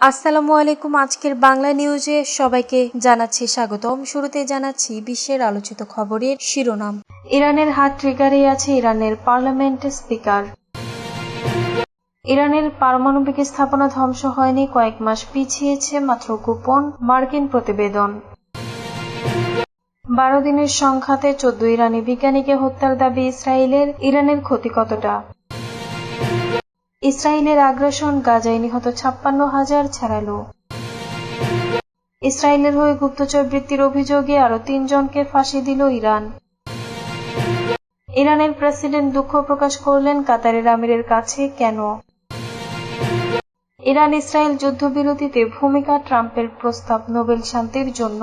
আসসালামু আলাইকুম। আজকের বাংলা নিউজে সবাইকে জানাচ্ছি স্বাগতম। শুরুতে জানাচ্ছি বিশ্বের আলোচিত খবরের শিরোনাম। ইরানের হাত ট্রিগারে আছে ইরানের পার্লামেন্টের স্পিকার ইরানের পারমাণবিক স্থাপনা ধ্বংস হয়নি, কয়েক মাস পিছিয়েছে মাত্র গোপন মার্কিন প্রতিবেদন। বারো দিনের সংখ্যাতে চোদ্দ ইরানি বিজ্ঞানীকে হত্যার দাবি ইসরায়েলের। ইরানের ক্ষতি কতটা? ইসরায়েলের আগ্রাসন গাজায় নিহত ছাপ্পান্ন হাজার ছাড়ালো ইসরায়েলের হয়ে গুপ্তচর বৃত্তির অভিযোগে আরও তিনজনকে ফাঁসি দিল ইরান। ইরানের প্রেসিডেন্ট দুঃখ প্রকাশ করলেন কাতারের আমিরের কাছে, কেন? ইরান ইসরায়েল যুদ্ধবিরতিতে ভূমিকা ট্রাম্পের প্রস্তাব নোবেল শান্তির জন্য।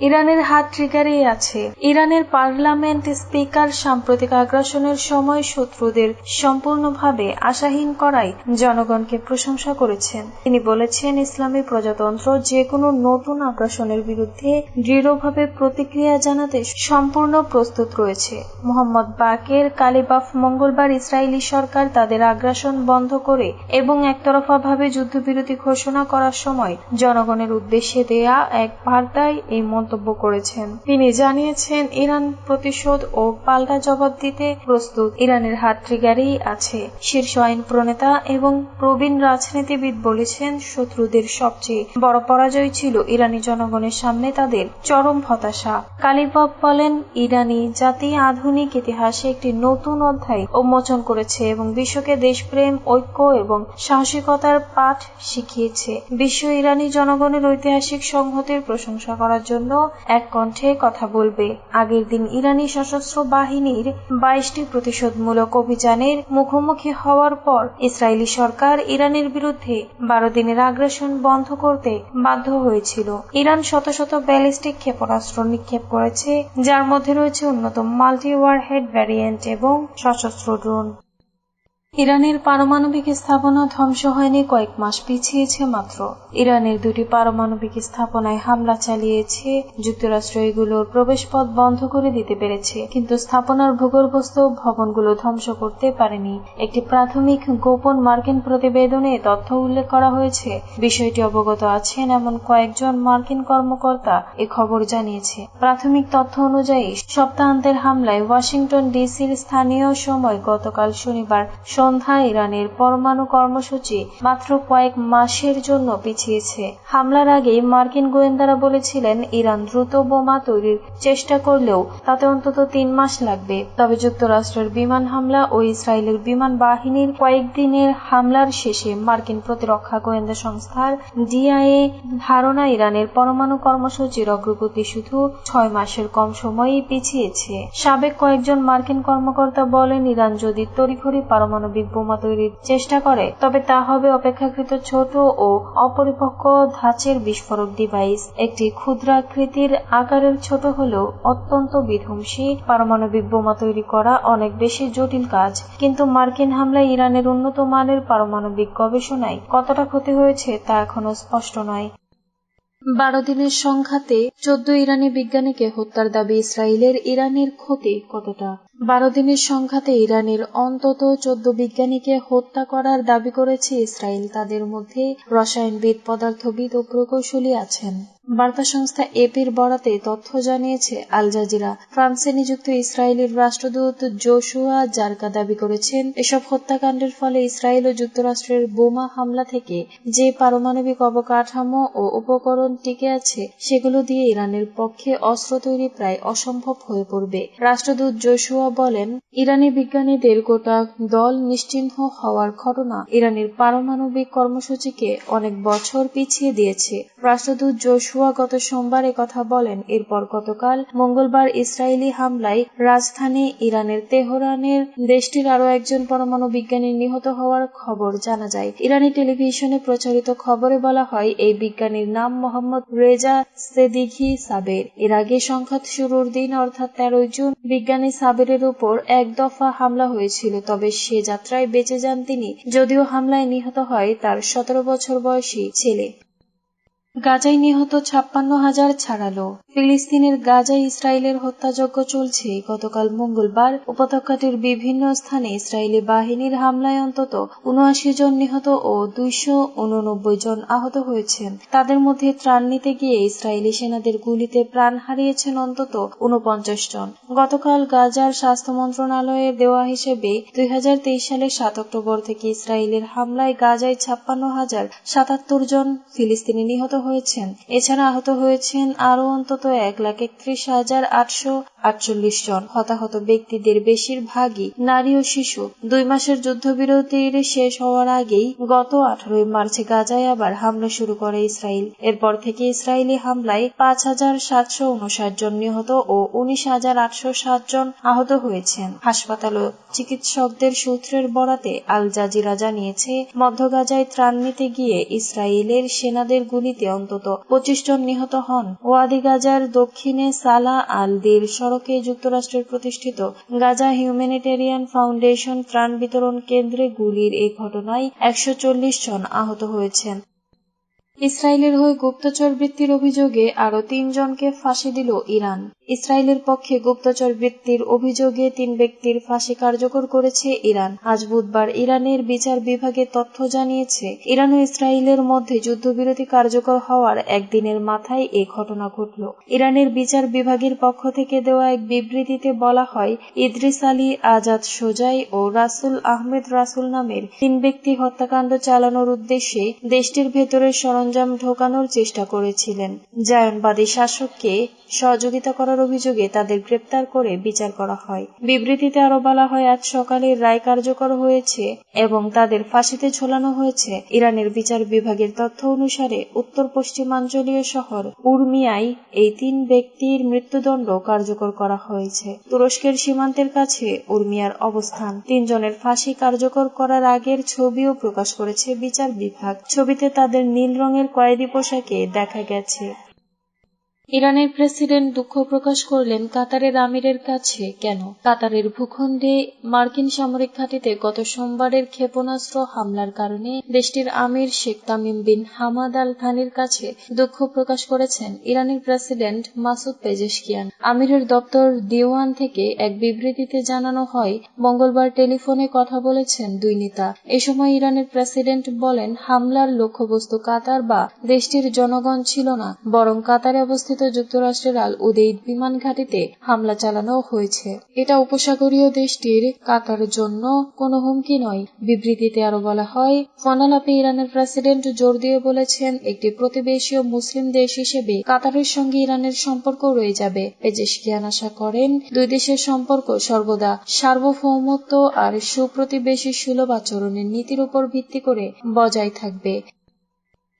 ইরানের হাত ট্রিগারেই আছে। ইরানের পার্লামেন্ট স্পিকার সাম্প্রতিক আগ্রাসনের সময় শত্রুদের সম্পূর্ণভাবে আশাহীন করায় জনগণকে প্রশংসা করেছেন। তিনি বলেছেন, ইসলামী প্রজাতন্ত্র যে কোনো নতুন আগ্রাসনের বিরুদ্ধে দৃঢ়ভাবে প্রতিক্রিয়া জানাতে সম্পূর্ণ প্রস্তুত রয়েছে। মোহাম্মদ বাকের কালিবাফ মঙ্গলবার ইসরায়েলি সরকার তাদের আগ্রাসন বন্ধ করে এবং একতরফাভাবে যুদ্ধবিরতি ঘোষণা করার সময় জনগণের উদ্দেশ্যে দেয়া এক বার্তায় এই মন্তব্য করেছেন। তিনি জানিয়েছেন, ইরান প্রতিশোধ ও পাল্টা জবাব দিতে প্রস্তুত। ইরানের হাত ট্রিগারেই আছে। শীর্ষ আইন প্রণেতা এবং প্রবীণ রাজনীতিবিদ বলেছেন, শত্রুদের সবচেয়ে বড় পরাজয় ছিল ইরানি জনগণের সামনে তাদের চরম হতাশা। কালিবাব বলেন, ইরানি জাতি আধুনিক ইতিহাসে একটি নতুন অধ্যায় উন্মোচন করেছে এবং বিশ্বকে দেশপ্রেম, ঐক্য এবং সাহসিকতার পাঠ শিখিয়েছে। বিশ্ব ইরানি জনগণের ঐতিহাসিক সংহতির প্রশংসা করার জন্য এক কণ্ঠে কথা বলবে। আগের দিন ইরানি সশস্ত্র বাহিনীর বাইশটি প্রতিশোধমূলক অভিযানের মুখোমুখি হওয়ার পর ইসরায়েলি সরকার ইরানের বিরুদ্ধে বারো দিনের আগ্রাসন বন্ধ করতে বাধ্য হয়েছিল। ইরান শত শত ব্যালিস্টিক ক্ষেপণাস্ত্র নিক্ষেপ করেছে, যার মধ্যে রয়েছে উন্নত মাল্টি ওয়ারহেড ভ্যারিয়েন্ট এবং সশস্ত্র ড্রোন। ইরানের পারমাণবিক স্থাপনা ধ্বংস হয়নি কয়েক মাস পিছিয়েছে মাত্র। ইরানের দুটি পারমাণবিক স্থাপনায় হামলা চালিয়েছে, যুক্তরাষ্ট্র এগুলোর প্রবেশপথ বন্ধ করে দিতে পেরেছে, কিন্তু স্থাপনার ভূগর্ভস্থ ভবনগুলো ধ্বংস করতে পারেনি। একটি প্রাথমিক গোপন মার্কিন প্রতিবেদনে তথ্য উল্লেখ করা হয়েছে। বিষয়টি অবগত আছেন এমন কয়েকজন মার্কিন কর্মকর্তা, এ খবর জানিয়েছে। প্রাথমিক তথ্য অনুযায়ী, সপ্তাহান্তের হামলায় ওয়াশিংটন ডিসির স্থানীয় সময় গতকাল শনিবার সন্ধ্যায় ইরানের পরমাণু কর্মসূচি মাত্র কয়েক মাসের জন্য পিছিয়েছে। হামলার আগে মার্কিন গোয়েন্দারা বলেছিলেন, ইরান দ্রুত বোমা তৈরির চেষ্টা করলেও তাতে অন্তত তিন মাস লাগবে। তবে যুক্তরাষ্ট্রের বিমান হামলা ও ইসরায়েলের বিমান বাহিনীর কয়েকদিনের হামলার শেষে মার্কিন প্রতিরক্ষা গোয়েন্দা সংস্থার ডিআইএ ধারণা, ইরানের পরমাণু কর্মসূচির অগ্রগতি শুধু ছয় মাসের কম সময়েই পিছিয়েছে। সাবেক কয়েকজন মার্কিন কর্মকর্তা বলেন, ইরান যদি তড়িঘড়ি পারমাণবিক বোমা তৈরির চেষ্টা করে, তবে তা হবে অপেক্ষাকৃত ছোট ও অপরিপক্ক ধাঁচের বিস্ফোরক ডিভাইস একটি ক্ষুদ্রাকৃতির আকারের ছোট হলেও অত্যন্ত বিধ্বংসী পারমাণবিক বোমা তৈরি করা অনেক বেশি জটিল কাজ। কিন্তু মার্কিন হামলায় ইরানের উন্নত মানের পারমাণবিক গবেষণায় কতটা ক্ষতি হয়েছে তা এখনও স্পষ্ট নয়। বারো দিনের সংঘাতে চোদ্দ ইরানি বিজ্ঞানীকে হত্যার দাবি ইসরায়েলের ইরানের ক্ষতি কতটা? বারো দিনের সংঘাতে ইরানের অন্তত চোদ্দ বিজ্ঞানীকে হত্যা করার দাবি করেছে ইসরায়েল। তাদের মধ্যে রসায়নবিদ পদার্থবিদ ও প্রকৌশলী আছেন। বার্তা সংস্থা এপির বরাতে তথ্য জানিয়েছে আল জাজিরা। ফ্রান্সে নিযুক্ত ইসরায়েলের রাষ্ট্রদূত জোশুয়া জারকা দাবি করেছেন, এসব হত্যাকাণ্ডের ফলে ইসরায়েল ও যুক্তরাষ্ট্রের বোমা হামলা থেকে যে পারমাণবিক অবকাঠামো ও উপকরণ টিকে আছে, সেগুলো দিয়ে ইরানের পক্ষে অস্ত্র তৈরি প্রায় অসম্ভব হয়ে পড়বে। রাষ্ট্রদূত জোশুয়া বলেন, ইরানি বিজ্ঞানীদের গোটা দল নিশ্চিহ্ন হওয়ার ঘটনা ইরানের পারমাণবিক কর্মসূচিকে অনেক বছর পিছিয়ে দিয়েছে। রাষ্ট্রদূত জোশুয়া গত সোমবার কথা বলেন। এরপর গতকাল মঙ্গলবার ইসরায়েলি হামলায় রাজধানী ইরানের তেহরানের দেশটির আরও একজন পরমাণু বিজ্ঞানী নিহত হওয়ার খবর জানা যায়। ইরানি টেলিভিশনে প্রচারিত খবরে বলা হয়, এই বিজ্ঞানীর নাম মোহাম্মদ রেজা সেদিঘি সাবের। এর আগে সংখ্যাত শুরুর দিন, অর্থাৎ তেরোই জুন, বিজ্ঞানী সাবেরের উপর এক দফা হামলা হয়েছিল, তবে সে যাত্রায় বেঁচে যান তিনি। যদিও হামলায় নিহত হয় তার সতেরো বছর বয়সী ছেলে। গাজায় নিহত ছাপ্পান্ন হাজার ছাড়ালো। ফিলিস্তিনের গাজায় ইসরায়েলের হত্যাযজ্ঞ চলছে। গতকাল মঙ্গলবার উপত্যকাটির বিভিন্ন স্থানে ইসরায়েলি বাহিনীর হামলায় অন্তত উনআশি জন নিহত ও দুইশো উননব্বই জন আহত হয়েছেন। তাদের মধ্যে ত্রাণ নিতে গিয়ে ইসরায়েলি সেনাদের গুলিতে প্রাণ হারিয়েছেন অন্তত উনপঞ্চাশ জন। গতকাল গাজার স্বাস্থ্য মন্ত্রণালয়ের দেওয়া হিসেবে দুই হাজার তেইশ সালের সাত অক্টোবর থেকে ইসরায়েলের হামলায় গাজায় ছাপ্পান্ন হাজার সাতাত্তর জন ফিলিস্তিনি নিহত হয়েছেন। এছাড়া আহত হয়েছেন আরও অন্তত এক লাখ একত্রিশ হাজার আটশো আটচল্লিশ জন। হতাহত ব্যক্তিদের বেশিরভাগই নারী ও শিশু। দুই মাসের যুদ্ধবিরতির শেষ হওয়ার আগেই গত আঠারোই মার্চে গাজায় আবার হামলা শুরু করে ইসরায়েল। এরপর থেকে ইসরায়েলি হামলায় পাঁচ হাজার সাতশো উনষাট জন নিহত ও উনিশ হাজার আটশো সাত জন আহত হয়েছেন। হাসপাতাল ও চিকিৎসকদের সূত্রের বরাতে আল জাজিরা জানিয়েছে, মধ্য গাজায় ত্রাণ নিতে গিয়ে ইসরায়েলের সেনাদের গুলিতে অন্তত পঁচিশ জন নিহত হন। ওয়াদি গাজার দক্ষিণে সালা আল দির সড়কে যুক্তরাষ্ট্রের প্রতিষ্ঠিত গাজা হিউম্যানিটেরিয়ান ফাউন্ডেশন ত্রাণ বিতরণ কেন্দ্রে গুলির এই ঘটনায় একশো চল্লিশ জন আহত হয়েছেন। ইসরায়েলের হয়ে গুপ্তচর বৃত্তির অভিযোগে আরও তিনজনকে ফাঁসি দিল ইরান। ইসরায়েলের পক্ষে গুপ্তচর বৃত্তির অভিযোগে তিন ব্যক্তির ফাঁসি কার্যকর করেছে ইরান। আজ বুধবার ইরানের বিচার বিভাগে তথ্য জানিয়েছে, ইরান ও ইসরায়েলের মধ্যে যুদ্ধবিরতি কার্যকর হওয়ার একদিনের মাথায় এ ঘটনা ঘটল। ইরানের বিচার বিভাগের পক্ষ থেকে দেওয়া এক বিবৃতিতে বলা হয়, ইদ্রিস আলী আজাদ সোজাই ও রাসুল আহমেদ রাসুল নামের তিন ব্যক্তি হত্যাকাণ্ড চালানোর উদ্দেশ্যে দেশটির ভেতরে সরঞ্জাম ঢোকানোর চেষ্টা করেছিলেন। জায়নবাদী শাসককে সহযোগিতা করার অভিযোগে তাদের গ্রেপ্তার করে বিচার করা হয়। বিবৃতিতে আরও বলা হয়, আজ সকালে রায় কার্যকর হয়েছে এবং তাদের ফাঁসিতে ঝোলানো হয়েছে। ইরানের বিচার বিভাগের তথ্য অনুসারে উত্তর পশ্চিমাঞ্চলীয় শহর উর্মিয়ায় এই তিন ব্যক্তির মৃত্যুদণ্ড কার্যকর করা হয়েছে। তুরস্কের সীমান্তের কাছে উর্মিয়ার অবস্থান। তিনজনের ফাঁসি কার্যকর করার আগের ছবিও প্রকাশ করেছে বিচার বিভাগ। ছবিতে তাদের নীল রঙের কয়েদি পোশাকে দেখা গেছে। ইরানের প্রেসিডেন্ট দুঃখ প্রকাশ করলেন, কাতারের আমিরের কাছে কেন? কাতারের ভূখণ্ডে মার্কিন সামরিক ঘাঁটিতে গত সোমবারের ক্ষেপণাস্ত্র হামলার কারণে দেশটির আমির Sheikh Tamim bin Hamad Al থানির কাছে দুঃখ প্রকাশ করেছেন ইরানের প্রেসিডেন্ট মাসুদ পেজেশকিয়ান। আমিরের দপ্তর দিওয়ান থেকে এক বিবৃতিতে জানানো হয়, মঙ্গলবার টেলিফোনে কথা বলেছেন দুই নেতা। এ সময় ইরানের প্রেসিডেন্ট বলেন, হামলার লক্ষ্যবস্তু কাতার বা দেশটির জনগণ ছিল না, বরং কাতারে অবস্থিত অবস্থিত যুক্তরাষ্ট্রের আল উদেইদ বিমান ঘাঁটিতে হামলা চালানো হয়েছে। এটা উপসাগরীয় দেশটির কাতার জন্য কোনো হুমকি নয়। বিবৃতিতে আরও বলা হয়, ফোনালাপে ইরানের প্রেসিডেন্ট জোর দিয়ে বলেছেন, একটি প্রতিবেশী মুসলিম দেশ হিসেবে কাতারের সঙ্গে ইরানের সম্পর্ক রয়ে যাবে। পেজেশকিয়ান আশা করেন, দুই দেশের সম্পর্ক সর্বদা সার্বভৌমত্ব আর সুপ্রতিবেশী সুলভ আচরণের নীতির উপর ভিত্তি করে বজায় থাকবে।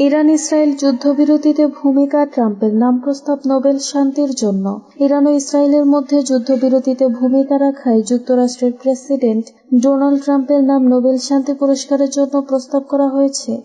ইরান ইসরায়েল যুদ্ধবিরতিতে ভূমিকা ট্রাম্পের নাম প্রস্তাব নোবেল শান্তির জন্য। ইরান ও ইসরায়েলের মধ্যে যুদ্ধবিরতিতে ভূমিকা রাখায় যুক্তরাষ্ট্রের প্রেসিডেন্ট ডোনাল্ড ট্রাম্পের নাম নোবেল শান্তি পুরস্কারের জন্য প্রস্তাব করা হয়েছে।